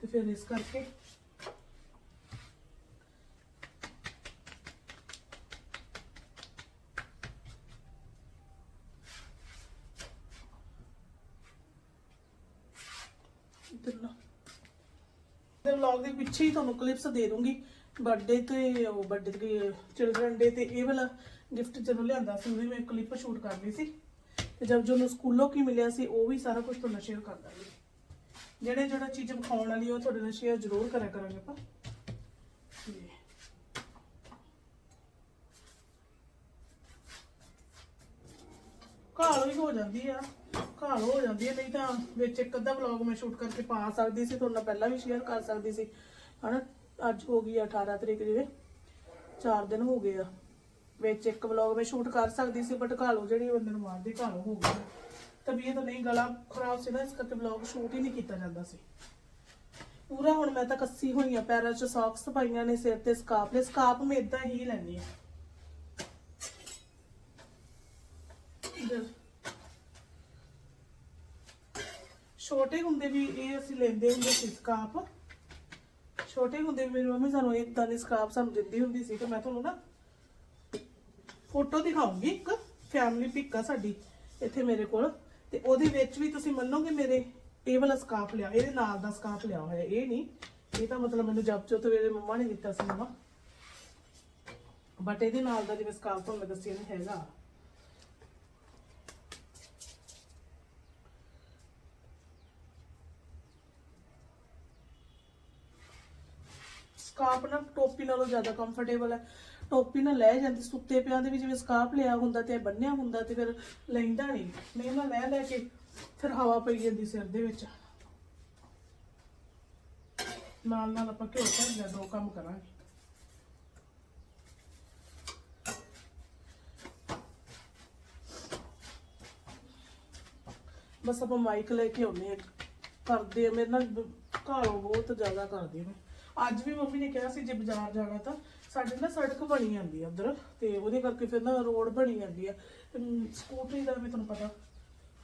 ਤੇ ਫਿਰ ਇਸ ਕਰਕੇ ਇੱਧਰ ਨਾ ਤੇ ਵਲੌਗ ਦੇ ਪਿੱਛੇ ਹੀ ਤੁਹਾਨੂੰ ਕਲਿੱਪਸ ਦੇ ਦੂੰਗੀ। ਬਰਥਡੇ ਤੇ ਉਹ ਬਰਥਡੇ ਤੇ ਚਿਲਡਰਨ ਡੇ ਤੇ ਇਹ ਵਾਲਾ ਗਿਫਟ ਜਦੋਂ ਲਿਆਂਦਾ ਸੀ, ਉਹਦੀ ਮੈਂ ਕਲਿੱਪ ਸ਼ੂਟ ਕਰ ਸੀ। ਤੇ ਜਦ ਜੋ ਨੂੰ ਸਕੂਲੋਂ ਕੀ ਮਿਲਿਆ ਸੀ, ਉਹ ਵੀ ਸਾਰਾ ਕੁਝ ਤੁਹਾਨੂੰ ਸ਼ੇਅਰ ਕਰ ਦਾਂਗੇ। ਜਿਹੜੇ ਜਿਹੜਾ ਚੀਜ਼ ਵਿਖਾਉਣ ਵਾਲੀ ਉਹ ਤੁਹਾਡੇ ਨਾਲ ਸ਼ੇਅਰ ਜ਼ਰੂਰ ਕਰਿਆ ਕਰਾਂਗੇ ਆਪਾਂ। ਤੇ ਵੀ ਹੋ ਜਾਂਦੀ ਆ। ਘਾਲ ਹੋ ਜਾਂਦੀ ਹੈ, ਨਹੀਂ ਤਾਂ ਵਿੱਚ ਇੱਕ ਅੱਧਾ ਵਲੌਗ ਮੈਂ ਸ਼ੂਟ ਕਰਕੇ ਪਾ ਸਕਦੀ ਸੀ ਤੁਹਾਨੂੰ ਪਹਿਲਾਂ ਵੀ ਸ਼ੇਅਰ ਕਰ ਸਕਦੀ ਸੀ। ਹਨਾ, ਅੱਜ ਹੋ ਗਈ 18 ਤਰੀਕ ਜਿਵੇਂ 4 ਦਿਨ ਹੋ ਗਏ ਆ। ਵਿੱਚ ਇੱਕ ਵਲੌਗ ਮੈਂ ਸ਼ੂਟ ਕਰ ਸਕਦੀ ਸੀ ਬਟ ਘਾਲੋ ਜਿਹੜੀ ਬੰਦੇ ਨੂੰ ਮਾਰਦੀ ਘਾਲੋ ਹੋ ਗਈ ਤਬੀਅਤ ਨਹੀਂ, ਗਲਾ ਖਰਾਬ ਸੀ ਨਾ, ਇਸ ਕਰਕੇ ਵਲੌਗ ਸ਼ੂਟ ਹੀ ਨਹੀਂ ਕੀਤਾ ਜਾਂਦਾ ਸੀ। ਪੂਰਾ ਹੁਣ ਮੈਂ ਤਾਂ ਕੱਸੀ ਹੋਈ ਆ, ਪੈਰਾਂ 'ਚ ਸੌਕਸ ਪਾਈਆਂ ਨੇ, ਸਿਰ ਤੇ ਸਕਾਰਫ ਨੇ ਸਕਾਰਫ ਮੈਂ ਇਦਾਂ ਹੀ ਲੈਣੀ ਆ ਇੱਧਰ। ਛੋਟੇ ਹੁੰਦੇ ਵੀ ਇਹ ਅਸੀਂ ਲੈਂਦੇ ਹੁੰਦੇ ਸੀ ਸਕਾਰਫ ਛੋਟੇ ਹੁੰਦੇ ਮੇਰੀ ਮੰਮੀ ਸਾਨੂੰ ਇਦਾਂ ਦੀ ਸਕਾਰਫ ਸਾਨੂੰ ਦਿੰਦੀ ਹੁੰਦੀ ਸੀ ਤੇ ਮੈਂ ਤੁਹਾਨੂੰ ਨਾ ਫੋਟੋ ਦਿਖਾਉਂਗੀ ਇੱਕ ਫੈਮਿਲੀ ਪਿਕ ਆ ਸਾਡੀ ਇੱਥੇ ਮੇਰੇ ਕੋਲ ਤੇ ਉਹਦੇ ਵਿੱਚ ਵੀ ਤੁਸੀਂ ਮੰਨੋਗੇ ਮੇਰੇ ਇਹ ਵਾਲਾ ਸਕਾਰਫ ਲਿਆ, ਇਹਦੇ ਨਾਲ ਦਾ ਸਕਾਰਫ ਲਿਆ ਹੋਇਆ, ਇਹ ਨਹੀਂ। ਇਹ ਤਾਂ ਮਤਲਬ ਮੈਨੂੰ ਜਬ ਚੋ ਮੇਰੇ ਮੰਮਾ ਨੇ ਦਿੱਤਾ ਸੀ ਮੰਮਾ। ਬਟ ਇਹਦੇ ਨਾਲ ਦਾ ਜਿਵੇਂ ਸਕਾਰਫ ਤੁਹਾਨੂੰ ਮੈਂ ਦੱਸਿਆ ਹੈਗਾ। ਸਕਾਰਫ ਨਾ ਟੋਪੀ ਨਾਲੋਂ ਜ਼ਿਆਦਾ ਕੰਫਰਟੇਬਲ ਹੈ। ਟੋਪੀ ਨਾਲ ਲੈ ਜਾਂਦੀ, ਸੁੱਤੇ ਪਿਆਂ ਦੇ ਵੀ ਜਿਵੇਂ ਸਕਾਰਫ ਲਿਆ ਹੁੰਦਾ ਤੇ ਬੰਨਿਆ ਹੁੰਦਾ ਤੇ ਫਿਰ ਲੈਂਦਾ ਨਹੀਂ, ਮੈਂ ਨਾ ਲੈ ਲੈ ਕੇ ਫਿਰ ਹਵਾ ਪਈ ਜਾਂਦੀ ਸਿਰ ਦੇ ਵਿੱਚ। ਨਾਲ ਨਾਲ ਆਪਾਂ ਘਿਓ ਭਰ ਲਿਆ, ਦੋ ਕੰਮ ਕਰਾਂਗੇ। ਬਸ ਆਪਾਂ ਮਾਈਕ ਲੈ ਕੇ ਆਉਨੇ ਆ ਕਰਦੇ ਆ, ਮੇਰੇ ਨਾਲ ਘਾਲੋ ਬਹੁਤ ਜ਼ਿਆਦਾ ਕਰਦੇ ਆ ਅੱਜ ਵੀ ਮੰਮੀ ਨੇ ਕਿਹਾ ਸੀ ਜੇ ਬਾਜ਼ਾਰ ਜਾਣਾ ਤਾਂ ਸਾਡੇ ਨਾ ਸੜਕ ਬਣੀ ਜਾਂਦੀ ਆ ਉਧਰ ਤੇ ਉਹਦੇ ਕਰਕੇ ਫਿਰ ਨਾ ਰੋਡ ਬਣੀ ਜਾਂਦੀ ਆ। ਤੇ ਸਕੂਟਰੀ ਦਾ ਵੀ ਤੁਹਾਨੂੰ ਪਤਾ,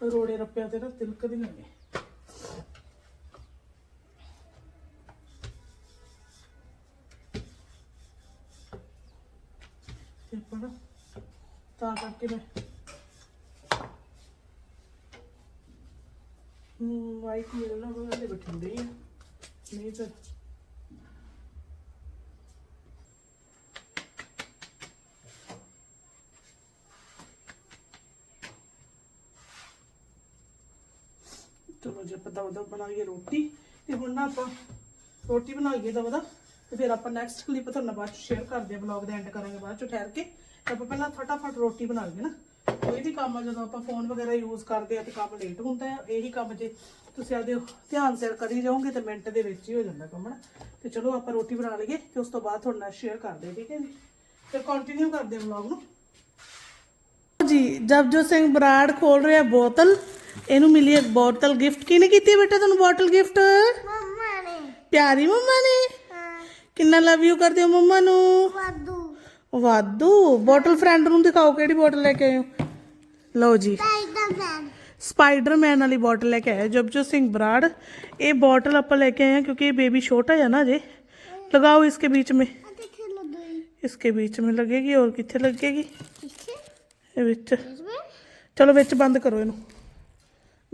ਰੋੜੇ ਰੱਪਿਆਂ ਤੇ ਨਾ ਤਿਲਕਦੀਆਂ ਨੇ ਤੇ ਆਪਾਂ ਤਾਂ ਕਰਕੇ ਮੈਂ ਹੂੰ ਮਾਈਕ ਮੇਰੇ ਨਾਲ ਉਹਦੇ ਬੈਠੇ ਨਹੀਂ ਤਾਂ ਚਲੋ ਜੀ ਆਪਾਂ ਦਵਾ ਦਵਾ ਬਣਾਈਏ ਰੋਟੀ ਤੇ ਹੁਣ ਨਾ ਆਪਾਂ ਰੋਟੀ ਬਣਾਈਏ ਦਵਾ ਦਾ ਤੇ ਫਿਰ ਆਪਾਂ ਨੈਕਸਟ ਕਲਿੱਪ ਤੁਹਾਨੂੰ ਬਾਅਦ ਚ ਸ਼ੇਅਰ ਕਰਦੇ ਆ ਵਲੌਗ ਦੇ ਐਂਡ ਕਰਾਂਗੇ ਬਾਅਦ ਚ ਠਹਿਰ ਕੇ। ਆਪਾਂ ਪਹਿਲਾਂ ਫਟਾਫਟ ਰੋਟੀ ਬਣਾ ਲਈਏ ਨਾ। ਕੋਈ ਵੀ ਕੰਮ ਜਦੋਂ ਆਪਾਂ ਫੋਨ ਵਗੈਰਾ ਯੂਜ਼ ਕਰਦੇ ਆ ਤੇ ਕੰਮ ਲੇਟ ਹੁੰਦਾ ਆ ਇਹੀ ਕੰਮ ਜੇ ਤੁਸੀਂ ਆਪਦੇ ਧਿਆਨ ਸਿਰ ਕਰੀ ਜਾਓਗੇ ਤੇ ਮਿੰਟ ਦੇ ਵਿੱਚ ਹੀ ਹੋ ਜਾਂਦਾ ਕੰਮ ਨਾ ਤੇ ਚਲੋ ਆਪਾਂ ਰੋਟੀ ਬਣਾ ਲਈਏ ਤੇ ਉਸ ਤੋਂ ਬਾਅਦ ਤੁਹਾਡੇ ਨਾਲ ਸ਼ੇਅਰ ਕਰਦੇ ਆ, ਠੀਕ ਹੈ ਜੀ? ਫਿਰ ਕੰਟੀਨਿਊ ਕਰਦੇ ਆ ਵਲੌਗ ਨੂੰ। ਜੀ ਜਪਜੋਤ ਸਿੰਘ ਬਰਾੜ ਖੋਲ ਰਿਹਾ ਬੋਤਲ। ਇਹਨੂੰ ਮਿਲੀ ਇੱਕ ਬੋਤਲ ਗਿਫਟ ਕਿਹਨੇ ਕੀਤੀ ਬੇਟਾ ਤੁਹਾਨੂੰ ਬੋਤਲ ਗਿਫਟ ਮੰਮਾ ਨੇ ਪਿਆਰੀ ਮੰਮਾ ਨੇ ਹਾਂ ਕਿੰਨਾ ਲਵ ਯੂ ਕਰਦੇ ਹੋ ਮੰਮਾ ਨੂੰ ਵਾਦੂ ਵਾਧੂ ਬੋਤਲ ਫਰੈਂਡ ਨੂੰ ਦਿਖਾਓ ਕਿਹੜੀ ਬੋਤਲ ਲੈ ਕੇ ਆਏ ਹੋ ਲਓ ਜੀ ਸਪਾਈਡਰਮੈਨ ਸਪਾਈਡਰਮੈਨ ਵਾਲੀ ਬੋਤਲ ਲੈ ਕੇ ਆਏ ਜਪਜੋਤ ਸਿੰਘ ਬਰਾੜ ਇਹ ਬੋਤਲ ਆਪਾਂ ਲੈ ਕੇ ਆਏ ਹਾਂ क्योंकि ये बेबी छोटा है ना जे लगाओ इसके बीच में ਅਤੇ ਖੇਲੋ ਦੋਈ इसके बीच में लगेगी और कितने लगेगी ਇੱਥੇ ਇਹ ਵਿੱਚ ਇਸਮੇ ਚਲੋ ਵਿੱਚ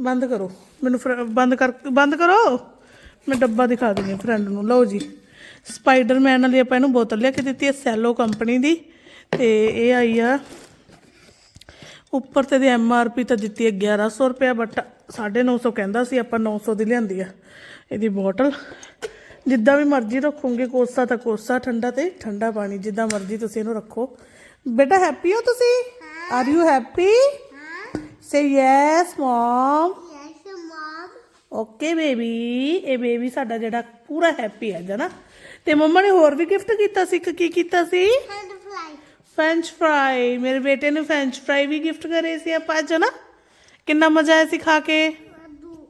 ਬੰਦ ਕਰੋ। ਮੈਨੂੰ ਫਰ- ਬੰਦ ਕਰ ਬੰਦ ਕਰੋ। ਮੈਂ ਡੱਬਾ ਦਿਖਾ ਦਿੰਦੀ ਹਾਂ ਫਰੈਂਡ ਨੂੰ। ਲਓ ਜੀ। ਸਪਾਈਡਰਮੈਨ ਵਾਲੀ ਆਪਾਂ ਇਹਨੂੰ ਬੋਤਲ ਲਿਆ ਕੇ ਦਿੱਤੀ ਹੈ, ਸੈਲੋ ਕੰਪਨੀ ਦੀ। ਤੇ ਇਹ ਆਈ ਆ। ਉੱਪਰ ਤੇ ਦੀ ਐਮ ਆਰ ਪੀ ਤਾਂ ਦਿੱਤੀ ਹੈ 1100 ਰੁਪਏ ਬਟ 950 ਕਹਿੰਦਾ ਸੀ ਆਪਾਂ 900 ਦੀ ਲਿਆਂਦੀ ਆ ਇਹਦੀ ਬੋਤਲ। ਜਿੱਦਾਂ ਵੀ ਮਰਜ਼ੀ ਰੱਖੋਗੇ, ਕੋਸਾ ਤਾਂ ਕੋਸਾ, ਠੰਡਾ ਤੇ ਠੰਡਾ ਪਾਣੀ, ਜਿੱਦਾਂ ਮਰਜ਼ੀ ਤੁਸੀਂ ਇਹਨੂੰ ਰੱਖੋ। ਬੇਟਾ ਹੈਪੀ ਹੋ ਤੁਸੀਂ? Are you happy say yes mam yes mam okay baby ਇਹ ਬੇਬੀ ਸਾਡਾ ਜਿਹੜਾ ਪੂਰਾ ਹੈਪੀ ਹੈ ਜਨਾ ਤੇ ਮੰਮਾ ਨੇ ਹੋਰ ਵੀ ਗਿਫਟ ਕੀਤਾ ਸੀ? ਇੱਕ ਕੀ ਕੀਤਾ ਸੀ? ਫ੍ਰੈਂਚ ਫਰਾਈ ਮੇਰੇ ਬੇਟੇ ਨੇ ਫ੍ਰੈਂਚ ਫਰਾਈ ਵੀ ਗਿਫਟ ਕਰੇ ਸੀ ਆਪਾਂ ਅੱਜ ਨਾ ਕਿੰਨਾ ਮਜ਼ਾ ਆਇਆ ਸੀ ਖਾ ਕੇ? ਵਾਦੂ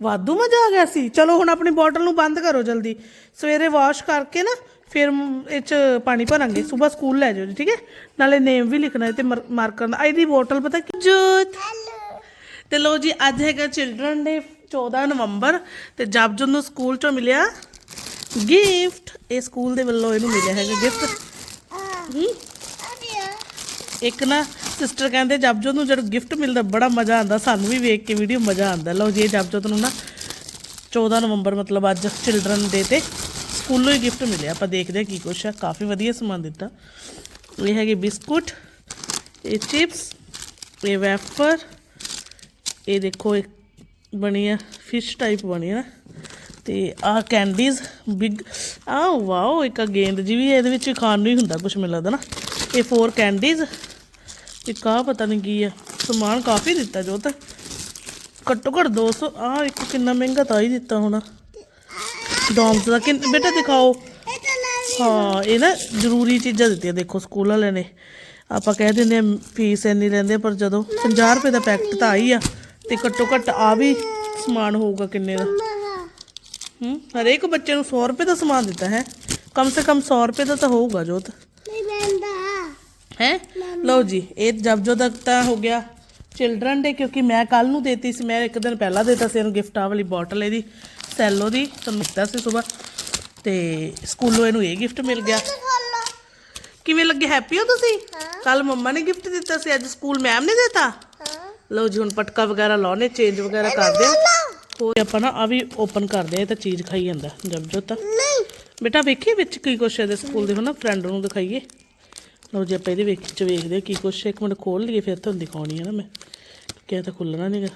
ਵਾਧੂ ਮਜ਼ਾ ਆ ਗਿਆ ਸੀ। ਚਲੋ ਹੁਣ ਆਪਣੀ ਬੋਟਲ ਨੂੰ ਬੰਦ ਕਰੋ ਜਲਦੀ। ਸਵੇਰੇ ਵਾਸ਼ ਕਰਕੇ ਨਾ ਫਿਰ ਇਹ ਚ ਪਾਣੀ ਭਰਾਂਗੇ, ਸਵੇਰ ਸਕੂਲ ਲੈ ਜਾਓ ਜੀ, ਠੀਕ ਹੈ? ਨਾਲੇ ਨੇਮ ਵੀ ਲਿਖਣਾ ਤੇ ਮਾਰਕਰ ਦਾ ਇਹਦੀ ਬੋਟਲ ਪਤਾ ਕਿ ਜੋਤ। ਤੇ ਲੋ ਜੀ, ਅੱਜ ਹੈਗਾ ਚਿਲਡਰਨ ਡੇ 14 ਨਵੰਬਰ ਤੇ ਜਬਜਨ ਨੂੰ ਸਕੂਲ ਚੋਂ ਮਿਲਿਆ ਗਿਫਟ ਇਹ ਸਕੂਲ ਦੇ ਵੱਲੋਂ ਇਹਨੂੰ ਮਿਲਿਆ ਹੈਗਾ ਗਿਫਟ ਇੱਕ ਨਾ ਸਿਸਟਰ ਕਹਿੰਦੇ ਜਬਜੋਤ ਨੂੰ ਜਦੋਂ ਗਿਫਟ ਮਿਲਦਾ, ਬੜਾ ਮਜ਼ਾ ਆਉਂਦਾ, ਸਾਨੂੰ ਵੀ ਵੇਖ ਕੇ ਵੀਡੀਓ ਮਜ਼ਾ ਆਉਂਦਾ। ਲਓ ਜੀ, ਇਹ ਜਬਜੋਤ ਨੂੰ ਨਾ 14 ਨਵੰਬਰ ਮਤਲਬ ਅੱਜ ਚਿਲਡਰਨ ਡੇ ਤੇ ਸਕੂਲੋਂ ਹੀ ਗਿਫਟ ਮਿਲਿਆ। ਆਪਾਂ ਦੇਖਦੇ ਹਾਂ ਕੀ ਕੁਛ ਹੈ ਕਾਫੀ ਵਧੀਆ ਸਮਾਨ ਦਿੱਤਾ। ਇਹ ਹੈਗੇ ਬਿਸਕੁਟ ਇਹ ਚਿਪਸ ਇਹ ਵੈਫਰ ਇਹ ਦੇਖੋ ਇੱਕ ਬਣੀ ਆ ਫਿਸ਼ ਟਾਈਪ ਬਣੀ ਆ। ਤੇ ਆਹ ਕੈਂਡੀਜ਼ ਬਿਗ ਆਹ ਵਾਓ ਇੱਕ ਗੇਂਦ ਜੀ ਵੀ ਹੈ, ਇਹਦੇ ਵਿੱਚ ਖਾਣ ਨੂੰ ਹੀ ਹੁੰਦਾ ਕੁਝ ਮੈਨੂੰ ਲੱਗਦਾ ਨਾ। ਇਹ ਫੋਰ ਕੈਂਡੀਜ਼ ਇੱਕ ਆਹ ਪਤਾ ਨਹੀਂ ਕੀ ਆ ਸਮਾਨ ਕਾਫੀ ਦਿੱਤਾ ਜੋ ਤਾਂ ਘੱਟੋ ਘੱਟ 200 ਆਹ ਇੱਕ ਕਿੰਨਾ ਮਹਿੰਗਾ ਤਾਂ ਹੀ ਦਿੱਤਾ ਹੋਣਾ। ਡੋਮਸ ਦਾ ਕਿ ਬੇਟਾ ਦਿਖਾਓ। ਹਾਂ ਇਹ ਨਾ ਜ਼ਰੂਰੀ ਚੀਜ਼ਾਂ ਦਿੱਤੀਆਂ ਦੇਖੋ ਸਕੂਲ ਵਾਲਿਆਂ ਨੇ। ਆਪਾਂ ਕਹਿ ਦਿੰਦੇ ਆ ਫੀਸ ਇੰਨੀ ਲੈਂਦੇ ਪਰ ਜਦੋਂ 50 ਰੁਪਏ ਦਾ ਪੈਕਟ ਤਾਂ ਆਈ ਆ ਤੇ ਘੱਟੋ ਘੱਟ ਆ ਵੀ ਸਮਾਨ ਹੋਊਗਾ ਕਿੰਨੇ ਦਾ। ਹੂੰ ਹਰੇਕ ਬੱਚੇ ਨੂੰ 100 ਰੁਪਏ ਦਾ ਸਮਾਨ ਦਿੱਤਾ ਹੈ। ਕਮ ਸੇ ਕਮ 100 ਰੁਪਏ ਦਾ ਤਾਂ ਹੋਊਗਾ ਜੋਤ। ਨਹੀਂ ਲੈਂਦਾ। ਹੈ? ਲਓ ਜੀ ਇਹ ਜਬ ਜੋ ਤੱਕ ਤਾਂ ਹੋ ਗਿਆ ਚਿਲਡਰਨ ਡੇ ਕਿਉਂਕਿ ਮੈਂ ਕੱਲ ਨੂੰ ਦੇਤੀ ਸੀ ਮੈਂ ਇੱਕ ਦਿਨ ਪਹਿਲਾਂ ਦੇਤਾ ਸੀ ਇਹਨੂੰ ਗਿਫਟ ਆ ਵਾਲੀ ਬੋਟਲ ਇਹਦੀ। ਸੈਲੋ ਦੀ ਤੁਹਾਨੂੰ ਦਿੱਤਾ ਸੀ ਸਵੇਰ ਤੇ ਸਕੂਲੋਂ ਇਹਨੂੰ ਇਹ ਗਿਫਟ ਮਿਲ ਗਿਆ। ਕਿਵੇਂ ਲੱਗੇ? ਹੈਪੀ ਹੋ ਤੁਸੀਂ। ਕੱਲ ਮੰਮਾ ਨੇ ਗਿਫਟ ਦਿੱਤਾ ਸੀ ਅੱਜ ਸਕੂਲ ਮੈਮ ਨੇ ਦਿੱਤਾ। ਲਓ ਜੀ ਹੁਣ ਪਟਕਾ ਵਗੈਰਾ ਲਾਉਣੇ ਚੇਂਜ ਵਗੈਰਾ ਕਰਦੇ ਹੋਰ ਆਪਾਂ ਨਾ ਆ ਵੀ ਓਪਨ ਕਰਦੇ ਆ ਤਾਂ ਚੀਜ਼ ਖਾਈ ਜਾਂਦਾ ਜਬ ਜੋ ਤਾਂ ਨਹੀਂ। ਬੇਟਾ ਵੇਖੀ ਵਿੱਚ ਕੀ ਕੁਛ ਹੈ ਇਹਦੇ ਸਕੂਲ ਦੇ ਹਨਾ ਫਰੈਂਡ ਨੂੰ ਦਿਖਾਈਏ। ਲਓ ਜੀ ਆਪਾਂ ਇਹਦੇ ਵਿੱਚ ਵੇਖਦੇ ਕੀ ਕੁਛ ਹੈ। ਇੱਕ ਮਿੰਟ ਖੋਲ ਲਈਏ ਫਿਰ ਤੁਹਾਨੂੰ ਦਿਖਾਉਣੀ ਹੈ ਨਾ ਮੈਂ। ਕਿਹਾ ਤਾਂ ਖੁੱਲਣਾ ਨਹੀਂਗਾ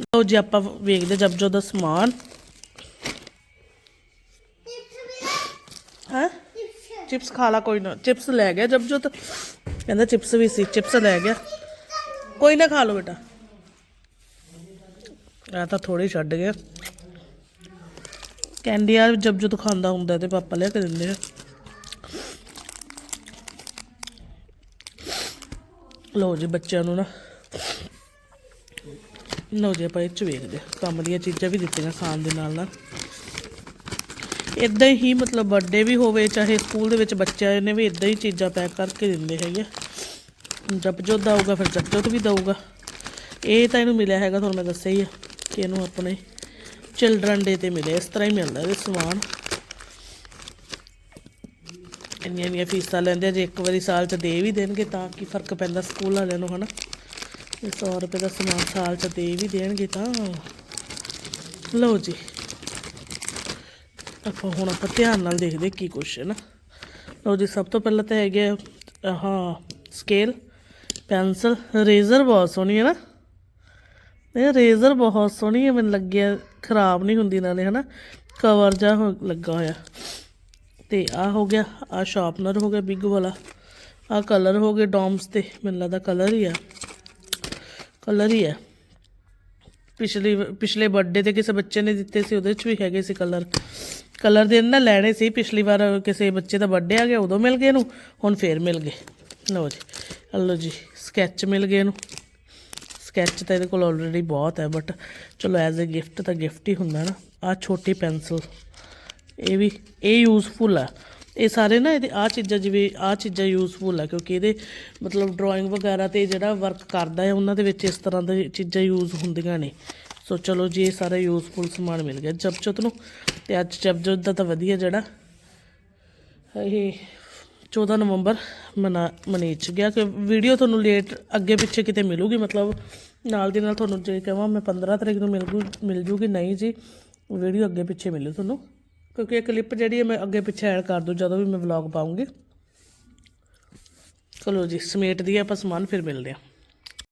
ਲਓ ਜੀ ਆਪਾਂ ਵੇਖਦੇ ਜਬ ਜੋ ਦਾ ਸਮਾਨ। ਹੈ? ਚਿਪਸ ਖਾ ਲਾ ਕੋਈ ਨਾ। ਚਿਪਸ ਲੈ ਗਿਆ ਜਬ ਜੋ ਤਾਂ। ਕਹਿੰਦਾ ਚਿਪਸ ਵੀ ਸੀ ਚਿਪਸ ਲੈ ਗਿਆ। ਕੋਈ ਨਾ ਖਾ ਲਓ ਬੇਟਾ। ਆ ਤਾਂ ਥੋੜੀ ਛੱਡ ਗਿਆ। ਕੈਂਡੀ ਆ ਜਬ ਜੋ ਖਾਂਦਾ ਹੁੰਦਾ ਤੇ ਪਾਪਾ ਲਿਆ ਕੇ ਦਿੰਦੇ ਆ। ਲਓ ਜੀ ਬੱਚਿਆਂ ਨੂੰ ਨਾ। ਲਓ ਜੀ, ਆਪਾਂ ਇਹ ਚ ਵੇਖਦੇ ਹਾਂ। ਕੰਮ ਦੀਆਂ ਚੀਜ਼ਾਂ ਵੀ ਦਿੱਤੀਆਂ ਖਾਣ ਦੇ ਨਾਲ ਨਾਲ। ਇਦਾਂ ਹੀ ਮਤਲਬ ਬਰਥਡੇ ਵੀ ਹੋਵੇ, ਚਾਹੇ ਸਕੂਲ ਦੇ ਵਿੱਚ ਬੱਚਿਆਂ ਨੇ ਵੀ ਇਦਾਂ ਹੀ ਚੀਜ਼ਾਂ ਪੈਕ ਕਰਕੇ ਦਿੰਦੇ ਹੈਗੇ ਆ। ਜਪਜੋਤ ਦਊਗਾ ਫਿਰ ਜਪਜੋਤ ਵੀ ਦਊਗਾ। ਇਹ ਤਾਂ ਇਹਨੂੰ ਮਿਲਿਆ ਹੈਗਾ, ਤੁਹਾਨੂੰ ਮੈਂ ਦੱਸਿਆ ਹੀ ਆ, ਕਿ ਇਹਨੂੰ ਆਪਣੇ ਚਿਲਡਰਨ ਡੇ ਤੇ ਮਿਲਿਆ। ਇਸ ਤਰ੍ਹਾਂ ਹੀ ਮਿਲਦਾ ਇਹ ਸਮਾਨ। ਇੰਨੀਆਂ ਇੰਨੀਆਂ ਫੀਸਾਂ ਲੈਂਦੇ ਆ, ਜੇ ਇੱਕ ਵਾਰੀ ਸਾਲ ਚ ਦੇ ਵੀ ਦੇਣਗੇ, ਤਾਂ ਕੀ ਫ਼ਰਕ ਪੈਂਦਾ ਸਕੂਲ ਵਾਲਿਆਂ ਨੂੰ, ਹਨਾ? ਇਹ 100 ਰੁਪਏ ਦਾ ਸਮਾਨ ਸਾਲ ਚ ਦੇ ਵੀ ਦੇਣਗੇ ਤਾਂ। ਲਓ ਜੀ। ਆਪਾਂ ਹੁਣ ਆਪਾਂ ਧਿਆਨ ਨਾਲ ਦੇਖਦੇ ਕੀ ਕੁਛ ਹੈ ਨਾ ਲਓ ਜੀ, ਸਭ ਤੋਂ ਪਹਿਲਾਂ ਤਾਂ ਹੈਗੇ ਹਾਂ ਸਕੇਲ ਪੈਨਸਲ ਰੇਜ਼ਰ ਬਹੁਤ ਸੋਹਣੀ ਹੈ ਨਾ। ਇਹ ਰੇਜ਼ਰ ਬਹੁਤ ਸੋਹਣੀ ਹੈ, ਮੈਨੂੰ ਲੱਗਿਆ ਖਰਾਬ ਨਹੀਂ ਹੁੰਦੀ ਨਾਲੇ, ਹਨਾ। ਕਵਰ ਜਾ ਲੱਗਾ ਹੋਇਆ। ਤੇ ਆ ਹੋ ਗਿਆ ਆ ਸ਼ਾਰਪਨਰ ਹੋ ਗਿਆ ਬਿਗ ਵਾਲਾ। ਆ ਕਲਰ ਹੋ ਗਏ ਡੋਮਸ ਤੇ, ਮੈਨੂੰ ਲੱਗਦਾ ਕਲਰ ਹੀ ਆ। ਕਲਰ ਹੀ ਹੈ। ਪਿਛਲੀ, ਪਿਛਲੇ ਬਰਥਡੇ ਤੇ ਕਿਸੇ ਬੱਚੇ ਨੇ ਦਿੱਤੇ ਸੀ, ਉਹਦੇ ਚ ਵੀ ਹੈਗੇ ਸੀ ਕਲਰ। ਕਲਰ ਦੇ ਨਾ ਲੈਣੇ ਸੀ, ਪਿਛਲੀ ਵਾਰ ਕਿਸੇ ਬੱਚੇ ਦਾ ਬਰਥਡੇ ਆ ਗਿਆ, ਉਦੋਂ ਮਿਲ ਗਏ ਇਹਨੂੰ, ਹੁਣ ਫੇਰ ਮਿਲ ਗਏ। ਲਓ ਜੀ ਆਹ ਲਓ ਜੀ ਸਕੈਚ ਮਿਲ ਗਏ ਇਹਨੂੰ। ਸਕੈਚ ਤਾਂ ਇਹਦੇ ਕੋਲ ਆਲਰੇਡੀ ਬਹੁਤ ਹੈ ਬਟ ਚਲੋ ਐਜ਼ ਅ ਗਿਫਟ ਤਾਂ ਗਿਫਟ ਹੀ ਹੁੰਦਾ ਨਾ। ਆ ਛੋਟੀ ਪੈਨਸਲ ਇਹ ਵੀ, ਇਹ ਯੂਜ਼ਫੁਲ ਆ। ਇਹ ਸਾਰੇ ਨਾ ਇਹਦੇ ਆ ਚੀਜ਼ਾਂ ਜਿਵੇਂ ਆ ਚੀਜ਼ਾਂ ਯੂਜ਼ਫੁਲ ਆ, ਕਿਉਂਕਿ ਇਹਦੇ ਮਤਲਬ ਡਰਾਇੰਗ ਵਗੈਰਾ ਤੇ ਜਿਹੜਾ ਵਰਕ ਕਰਦਾ ਹੈ, ਉਹਨਾਂ ਦੇ ਵਿੱਚ ਇਸ ਤਰ੍ਹਾਂ ਦੇ ਚੀਜ਼ਾਂ ਯੂਜ਼ ਹੁੰਦੀਆਂ ਨੇ। ਸੋ ਚਲੋ ਜੀ, ਇਹ ਸਾਰਾ ਯੂਜ਼ਫੁਲ ਸਮਾਨ ਮਿਲ ਗਿਆ ਜਪਚਤ ਨੂੰ, ਤੇ ਅੱਜ ਜਪਜੋਤ ਦਾ ਤਾਂ ਵਧੀਆ ਜਿਹੜਾ ਇਹ 14 ਨਵੰਬਰ ਮਨਾ ਮਨੀਚ ਗਿਆ, ਕਿ ਵੀਡੀਓ ਤੁਹਾਨੂੰ ਲੇਟ ਅੱਗੇ ਪਿੱਛੇ ਕਿਤੇ ਮਿਲੂਗੀ, ਮਤਲਬ ਨਾਲ ਦੀ ਨਾਲ ਤੁਹਾਨੂੰ ਜੇ ਕਹਾਂ ਮੈਂ 15 ਤਰੀਕ ਨੂੰ ਮਿਲ ਗੂ ਮਿਲ ਜੂਗੀ, ਨਹੀਂ ਜੀ ਵੀਡੀਓ ਅੱਗੇ ਪਿੱਛੇ ਮਿਲੂ ਤੁਹਾਨੂੰ। ਕਿਉਂਕਿ ਇਹ ਕਲਿੱਪ ਜਿਹੜੀ ਹੈ ਮੈਂ ਅੱਗੇ ਪਿੱਛੇ ਐਡ ਕਰ ਦੂੰ, ਜਦੋਂ ਵੀ ਮੈਂ ਵਲੌਗ ਪਾਉਂਗੀ। ਚਲੋ ਜੀ, ਸਮੇਟ ਦੀ ਆਪਾਂ ਸਮਾਨ, ਫਿਰ ਮਿਲਦੇ ਹਾਂ।